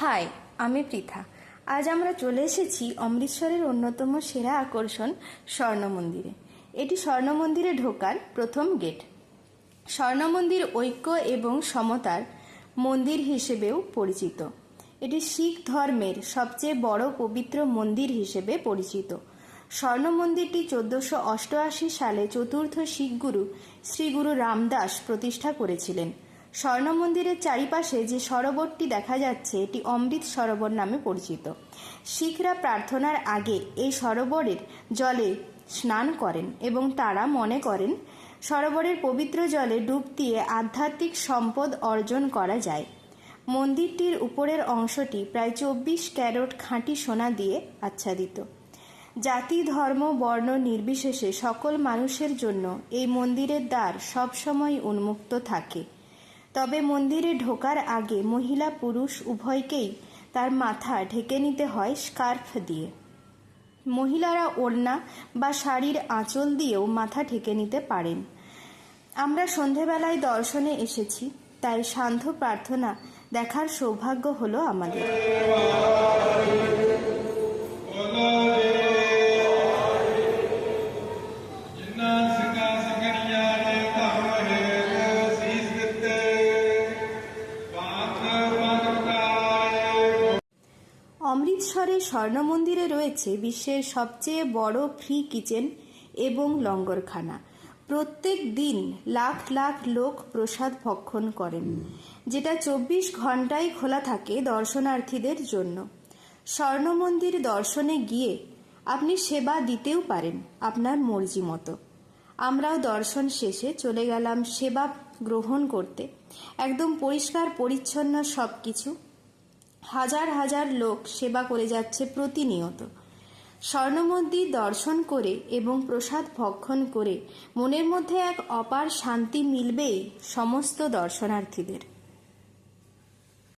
High, আমি পৃথা। আজ আমরা চলে এসেছি অমৃতসরের অন্যতম সেরা আকর্ষণ স্বর্ণ মন্দিরে। এটি স্বর্ণ মন্দিরে ঢোকার প্রথম গেট। স্বর্ণ মন্দির ঐক্য এবং সমতার মন্দির হিসেবেও পরিচিত। এটি শিখ ধর্মের সবচেয়ে বড় পবিত্র মন্দির হিসেবে পরিচিত। স্বর্ণ মন্দিরটি চোদ্দশো অষ্টআশি সালে চতুর্থ শিখ গুরু শ্রী গুরু রামদাস প্রতিষ্ঠা করেছিলেন। স্বর্ণ মন্দিরের চারিপাশে যে সরোবরটি দেখা যাচ্ছে, এটি অমৃত সরোবর নামে পরিচিত। শিখরা প্রার্থনার আগে এই সরোবরের জলে স্নান করেন এবং তারা মনে করেন, সরোবরের পবিত্র জলে ডুব দিয়ে আধ্যাত্মিক সম্পদ অর্জন করা যায়। মন্দিরটির উপরের অংশটি প্রায় চব্বিশ ক্যারট খাঁটি সোনা দিয়ে আচ্ছাদিত। জাতি, ধর্ম, বর্ণ নির্বিশেষে সকল মানুষের জন্য এই মন্দিরের দ্বার সবসময় উন্মুক্ত থাকে। তবে মন্দিরে ঢোকার আগে মহিলা পুরুষ উভয়কেই তার মাথা ঢেকে নিতে হয় স্কার্ফ দিয়ে। মহিলারা ওড়না বা শাড়ির আঁচল দিয়েও মাথা ঢেকে নিতে পারেন। আমরা সন্ধেবেলায় দর্শনে এসেছি, তাই সান্ধ্য প্রার্থনা দেখার সৌভাগ্য হলো আমাদের। অমৃতসরের স্বর্ণ মন্দিরে রয়েছে বিশ্বের সবচেয়ে বড় ফ্রি কিচেন এবং লঙ্গরখানা। প্রত্যেক দিন লাখ লাখ লোক প্রসাদ ভক্ষণ করেন, যেটা চব্বিশ ঘন্টাই খোলা থাকে দর্শনার্থীদের জন্য। স্বর্ণ মন্দির দর্শনে গিয়ে আপনি সেবা দিতেও পারেন আপনার মর্জি মতো। আমরাও দর্শন শেষে চলে গেলাম সেবা গ্রহণ করতে। একদম পরিষ্কার, পরিচ্ছন্ন সব কিছু হাজার হাজার লোক সেবা করে যাচ্ছে প্রতিনিয়ত। স্বর্ণমন্দির দর্শন করে এবং প্রসাদ ভক্ষণ করে মনের মধ্যে এক অপার শান্তি মিলবেই সমস্ত দর্শনার্থীদের।